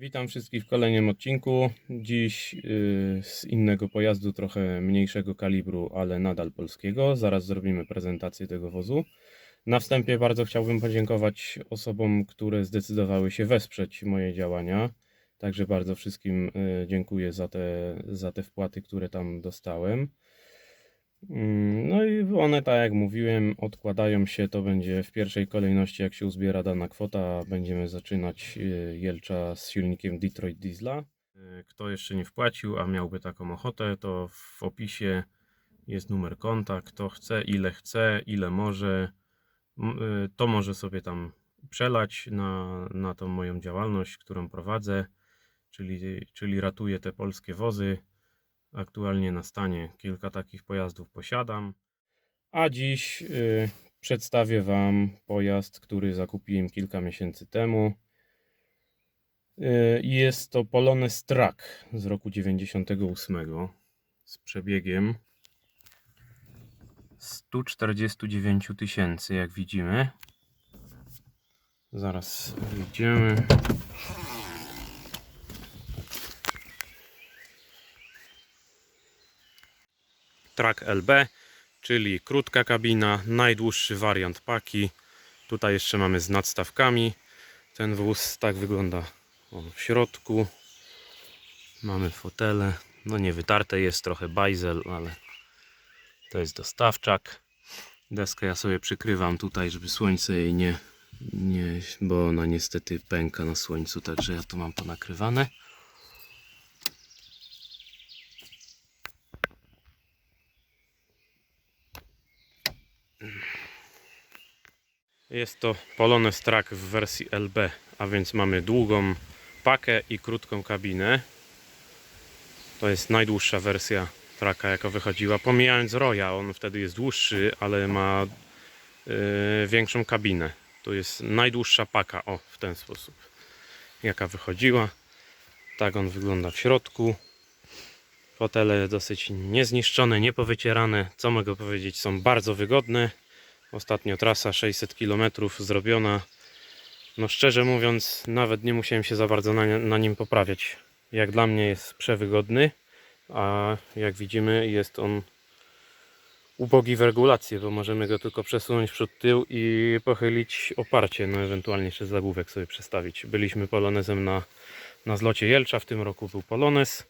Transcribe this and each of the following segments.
Witam wszystkich w kolejnym odcinku. Dziś y, z innego pojazdu, trochę mniejszego kalibru, ale nadal polskiego. Zaraz zrobimy prezentację tego wozu. Na wstępie bardzo chciałbym podziękować osobom, które zdecydowały się wesprzeć moje działania. Także bardzo wszystkim y, dziękuję za te, za te wpłaty, które tam dostałem. Mm, No i one, tak jak mówiłem, odkładają się. To będzie w pierwszej kolejności, jak się uzbiera dana kwota, będziemy zaczynać y, Jelcza z silnikiem Detroit Diesla. Y, Kto jeszcze nie wpłacił, a miałby taką ochotę, to w opisie jest numer konta. Kto chce, ile chce, ile może, y, to może sobie tam przelać na, na tą moją działalność, którą prowadzę, czyli, czyli ratuję te polskie wozy. Aktualnie na stanie kilka takich pojazdów posiadam. A dziś y, przedstawię Wam pojazd, który zakupiłem kilka miesięcy temu. Y, jest to Polones Track z roku 98 z przebiegiem 149 tysięcy, jak widzimy. Zaraz wyjdziemy. Track LB, czyli krótka kabina, najdłuższy wariant paki. Tutaj jeszcze mamy z nadstawkami. Ten wóz tak wygląda w środku. Mamy fotele. No nie wytarte jest trochę bajzel, ale to jest dostawczak. Deskę ja sobie przykrywam tutaj, żeby słońce jej nie, nie bo ona niestety pęka na słońcu, także ja to mam ponakrywane. Jest to Polones Track w wersji LB, a więc mamy długą pakę i krótką kabinę. To jest najdłuższa wersja traka, jaka wychodziła. Pomijając Roya, on wtedy jest dłuższy, ale ma yy, większą kabinę. To jest najdłuższa paka, o w ten sposób, jaka wychodziła. Tak on wygląda w środku. Fotele dosyć niezniszczone, niepowycierane. Co mogę powiedzieć, są bardzo wygodne. Ostatnio trasa 600 km zrobiona. No szczerze mówiąc, nawet nie musiałem się za bardzo na, na nim poprawiać. Jak dla mnie jest przewygodny, a jak widzimy jest on ubogi w regulację, bo możemy go tylko przesunąć przód tył i pochylić oparcie, no ewentualnie jeszcze zagłówek sobie przestawić. Byliśmy polonezem na, na zlocie Jelcza, w tym roku był polonez.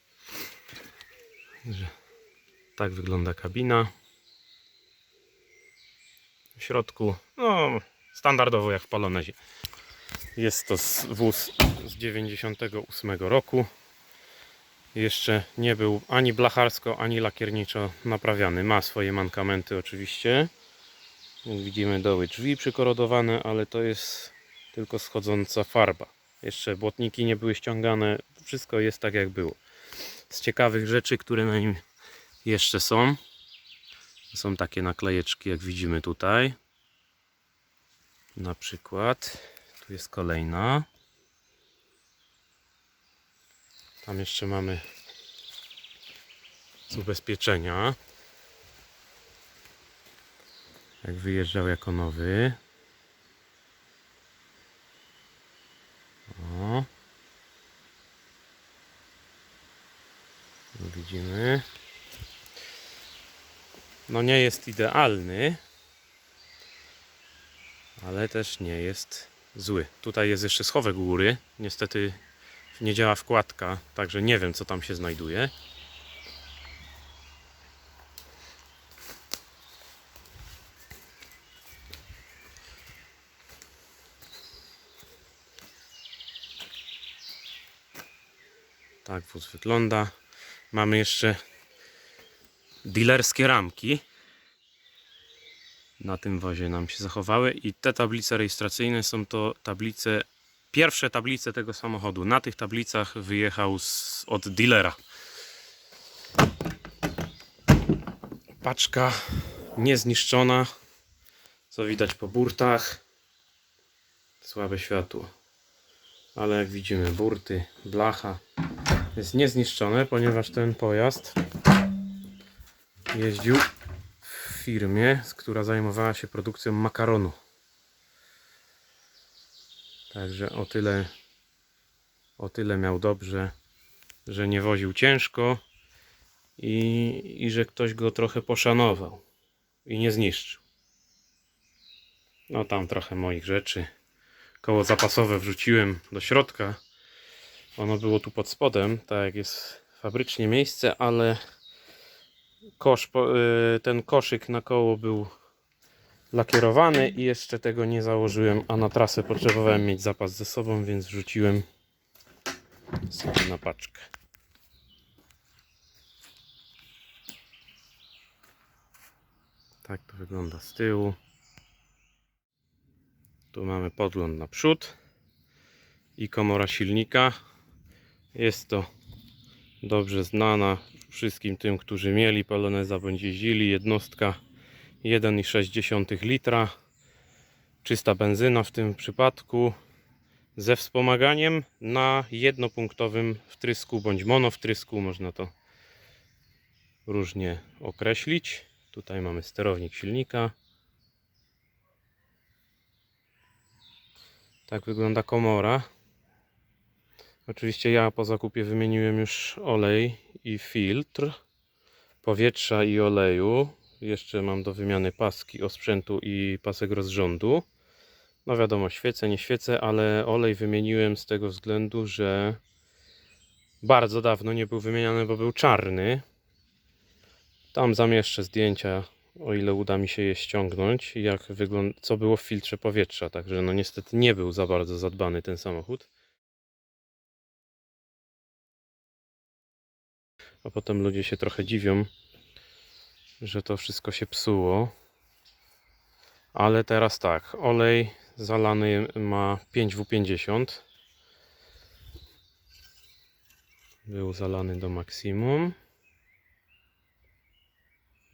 Tak wygląda kabina w środku, no standardowo jak w Polonezie. Jest to wóz z 98 roku. Jeszcze nie był ani blacharsko, ani lakierniczo naprawiany. Ma swoje mankamenty oczywiście. Widzimy doły drzwi przykorodowane, ale to jest tylko schodząca farba. Jeszcze błotniki nie były ściągane. Wszystko jest tak jak było. Z ciekawych rzeczy, które na nim jeszcze są, są takie naklejeczki, jak widzimy tutaj. Na przykład, tu jest kolejna. Tam jeszcze mamy z ubezpieczenia. Jak wyjeżdżał jako nowy. O. Tu Widzimy. No nie jest idealny, ale też nie jest zły. Tutaj jest jeszcze schowek u góry. Niestety nie działa wkładka, także nie wiem co tam się znajduje. Tak wóz wygląda. Mamy jeszcze dealerskie ramki na tym wozie nam się zachowały i te tablice rejestracyjne są to tablice, pierwsze tablice tego samochodu. Na tych tablicach wyjechał z, od dealera. Paczka niezniszczona, co widać po burtach. Słabe światło, ale jak widzimy burty, blacha jest niezniszczone, ponieważ ten pojazd jeździł firmie, która zajmowała się produkcją makaronu. Także o tyle o tyle miał dobrze, że nie woził ciężko i, i że ktoś go trochę poszanował i nie zniszczył. No tam trochę moich rzeczy. Koło zapasowe wrzuciłem do środka. Ono było tu pod spodem, tak jak jest fabrycznie miejsce, ale kosz, y, ten koszyk na koło był lakierowany i jeszcze tego nie założyłem, a na trasę potrzebowałem mieć zapas ze sobą, więc wrzuciłem sobie na paczkę. Tak to wygląda z tyłu. Tu mamy podgląd na przód i komora silnika. Jest to dobrze znana wszystkim tym, którzy mieli Poloneza bądź jeździli. Jednostka 1,6 litra. Czysta benzyna w tym przypadku ze wspomaganiem na jednopunktowym wtrysku bądź monowtrysku. Można to różnie określić. Tutaj mamy sterownik silnika. Tak wygląda komora. Oczywiście ja po zakupie wymieniłem już olej i filtr powietrza i oleju. Jeszcze mam do wymiany paski osprzętu i pasek rozrządu. No wiadomo, świecę, nie świecę, ale olej wymieniłem z tego względu, że bardzo dawno nie był wymieniany, bo był czarny. Tam zamieszczę zdjęcia, o ile uda mi się je ściągnąć, jak wygląda, co było w filtrze powietrza. Także no niestety nie był za bardzo zadbany ten samochód. A potem ludzie się trochę dziwią, że to wszystko się psuło. Ale teraz tak, olej zalany ma 5W50. Był zalany do maksimum.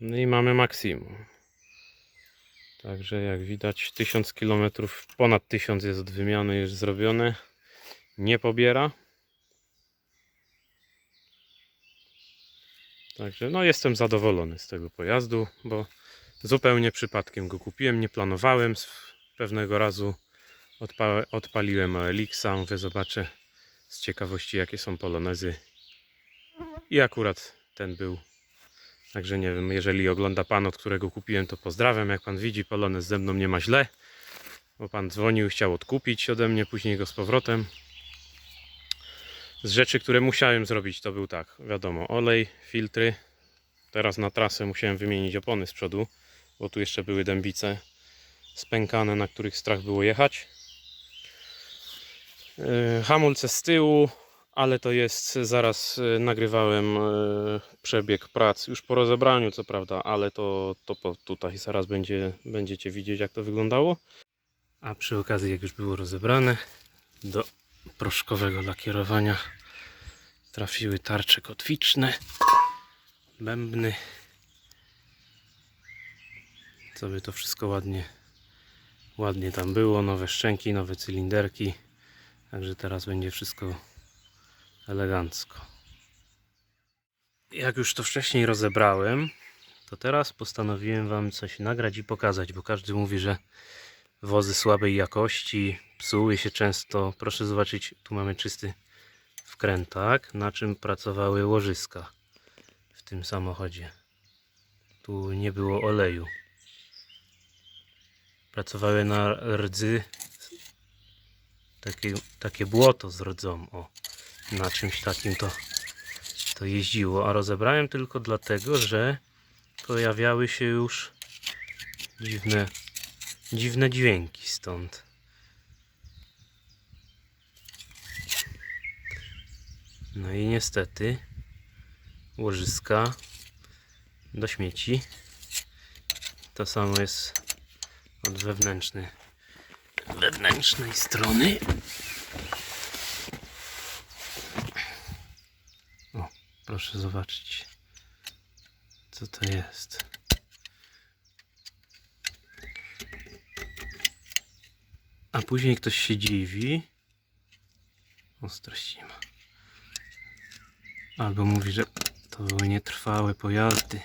No i mamy maksimum. Także jak widać 1000 km, ponad 1000 jest od wymiany już zrobione. Nie pobiera. Także no jestem zadowolony z tego pojazdu, bo zupełnie przypadkiem go kupiłem, nie planowałem. Pewnego razu odpa odpaliłem Elixa, mówię zobaczę z ciekawości jakie są polonezy. I akurat ten był. Także nie wiem, jeżeli ogląda pan, od którego kupiłem, to pozdrawiam. Jak pan widzi, polonez ze mną nie ma źle, bo pan dzwonił, chciał odkupić ode mnie, później go z powrotem. Z rzeczy, które musiałem zrobić, to był tak, wiadomo, olej, filtry. Teraz na trasę musiałem wymienić opony z przodu, bo tu jeszcze były dębice spękane, na których strach było jechać. Yy, Hamulce z tyłu, ale to jest, zaraz yy, nagrywałem yy, przebieg prac, już po rozebraniu co prawda, ale to, to tutaj zaraz będzie, będziecie widzieć jak to wyglądało. A przy okazji jak już było rozebrane, do proszkowego lakierowania trafiły tarcze kotwiczne, bębny. Co by to wszystko ładnie, ładnie tam było. Nowe szczęki, nowe cylinderki. Także teraz będzie wszystko elegancko. Jak już to wcześniej rozebrałem, to teraz postanowiłem Wam coś nagrać i pokazać, bo każdy mówi, że wozy słabej jakości, psuły się często. Proszę zobaczyć, tu mamy czysty wkrętak, na czym pracowały łożyska w tym samochodzie. Tu nie było oleju. Pracowały na rdzy, takie, takie błoto z rdzą, o, na czymś takim to, to jeździło, a rozebrałem tylko dlatego, że pojawiały się już dziwne dziwne dźwięki stąd. No i niestety łożyska do śmieci. To samo jest od wewnętrznej, wewnętrznej strony. O, proszę zobaczyć, co to jest. A później ktoś się dziwi. Ostrości nie. Albo mówi, że to były nietrwałe pojazdy.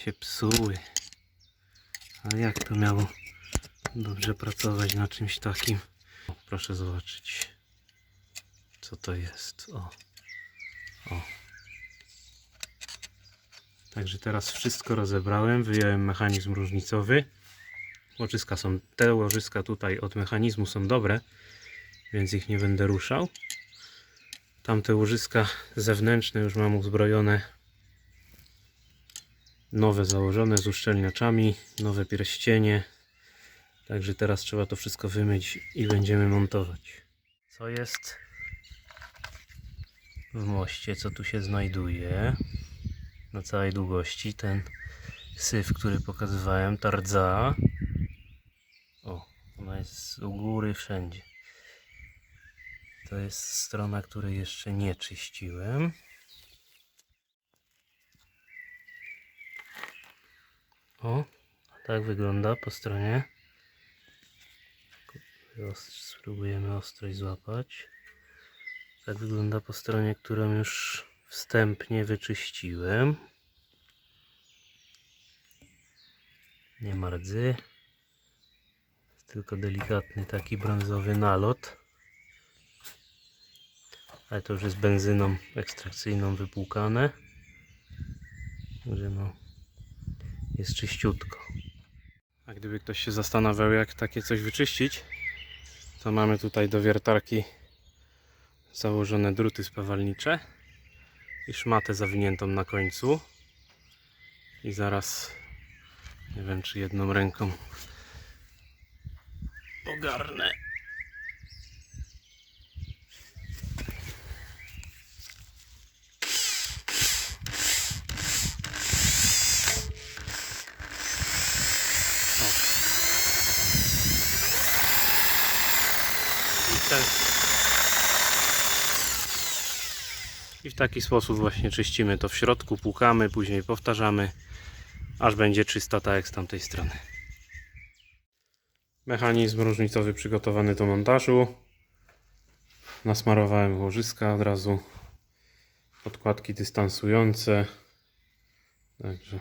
Się psuły. A jak to miało dobrze pracować na czymś takim? O, proszę zobaczyć. co to jest. O. O. Także teraz wszystko rozebrałem, wyjąłem mechanizm różnicowy. Łożyska są, te łożyska tutaj od mechanizmu są dobre, więc ich nie będę ruszał. Tamte łożyska zewnętrzne już mam uzbrojone. Nowe założone z uszczelniaczami, nowe pierścienie. Także teraz trzeba to wszystko wymyć i będziemy montować. Co jest w moście, co tu się znajduje? Na całej długości ten syf, który pokazywałem, ta rdza. Jest u góry wszędzie. To jest strona, której jeszcze nie czyściłem. O, tak wygląda po stronie. Spróbujemy ostrość złapać. Tak wygląda po stronie, którą już wstępnie wyczyściłem. Nie ma rdzy. Tylko delikatny taki brązowy nalot. Ale to już jest benzyną ekstrakcyjną wypłukane. Także no, jest czyściutko. A gdyby ktoś się zastanawiał, jak takie coś wyczyścić, to mamy tutaj do wiertarki założone druty spawalnicze i szmatę zawiniętą na końcu. I zaraz, nie wiem czy jedną ręką ogarnę. I w taki sposób właśnie czyścimy to w środku, płukamy, później powtarzamy, aż będzie czysta tak jak z tamtej strony. Mechanizm różnicowy przygotowany do montażu. Nasmarowałem łożyska od razu. Podkładki dystansujące. Także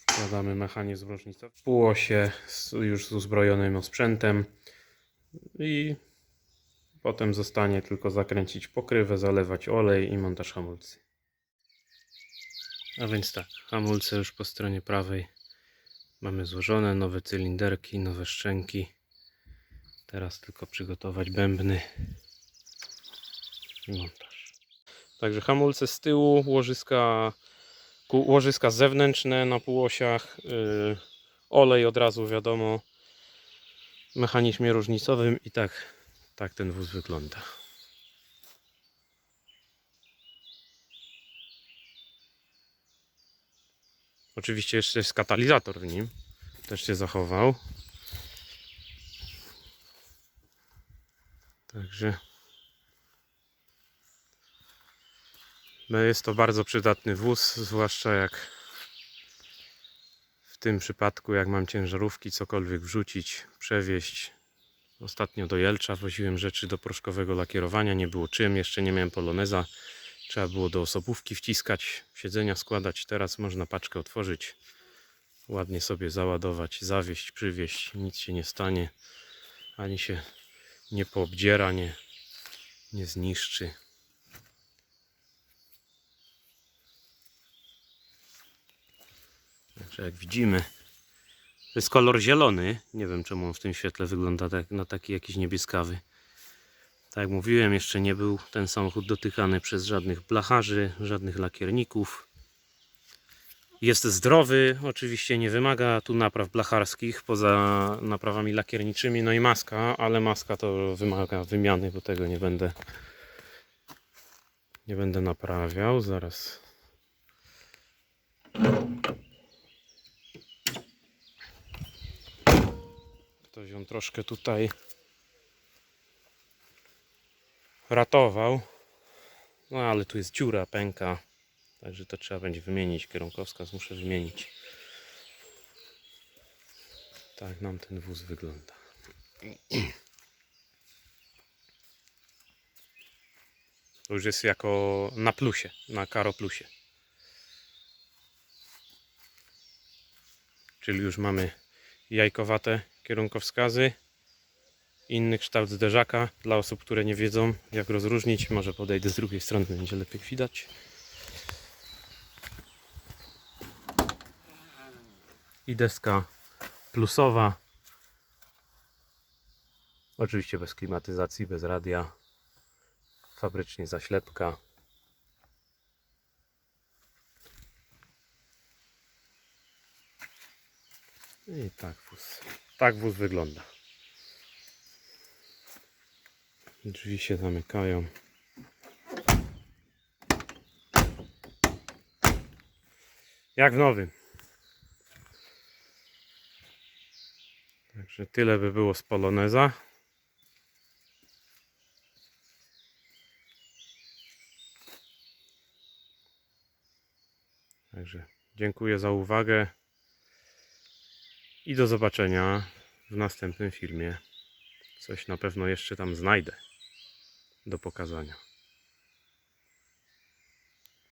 wkładamy mechanizm różnicowy półosie już z uzbrojonym osprzętem i Potem zostanie tylko zakręcić pokrywę, zalewać olej i montaż hamulcy. A więc tak, hamulce już po stronie prawej mamy złożone, nowe cylinderki, nowe szczęki. Teraz tylko przygotować bębny i montaż. Także hamulce z tyłu, łożyska, łożyska zewnętrzne na półosiach, yy, olej od razu wiadomo, mechanizmie różnicowym i tak tak ten wóz wygląda. Oczywiście jeszcze jest katalizator w nim. Też się zachował. Także no jest to bardzo przydatny wóz, zwłaszcza jak w tym przypadku, jak mam ciężarówki, cokolwiek wrzucić, przewieźć, Ostatnio do Jelcza woziłem rzeczy do proszkowego lakierowania, nie było czym, jeszcze nie miałem poloneza. Trzeba było do osobówki wciskać, siedzenia składać. Teraz można paczkę otworzyć, ładnie sobie załadować, zawieść, przywieźć, nic się nie stanie, ani się nie poobdziera, nie, nie zniszczy. Także jak widzimy, to jest kolor zielony. Nie wiem czemu on w tym świetle wygląda tak, na taki jakiś niebieskawy. Tak jak mówiłem, jeszcze nie był ten samochód dotykany przez żadnych blacharzy, żadnych lakierników. Jest zdrowy, oczywiście nie wymaga tu napraw blacharskich poza naprawami lakierniczymi, no i maska, ale maska to wymaga wymiany, bo tego nie będę nie będę naprawiał. Zaraz Ktoś ją troszkę tutaj ratował. No ale tu jest dziura, pęka. Także to trzeba będzie wymienić. Kierunkowskaz muszę wymienić. Tak nam ten wóz wygląda. To już jest jako na plusie, na karo plusie. Czyli już mamy jajkowate kierunkowskazy. Inny kształt zderzaka. Dla osób, które nie wiedzą, jak rozróżnić, może podejdę z drugiej strony, będzie lepiej widać. I deska plusowa. Oczywiście bez klimatyzacji, bez radia. Fabrycznie zaślepka. I tak wóz. Tak wóz wygląda. Drzwi się zamykają. Jak w nowym. Także tyle by było z Poloneza. Także dziękuję za uwagę i do zobaczenia w następnym filmie. Coś na pewno jeszcze tam znajdę do pokazania.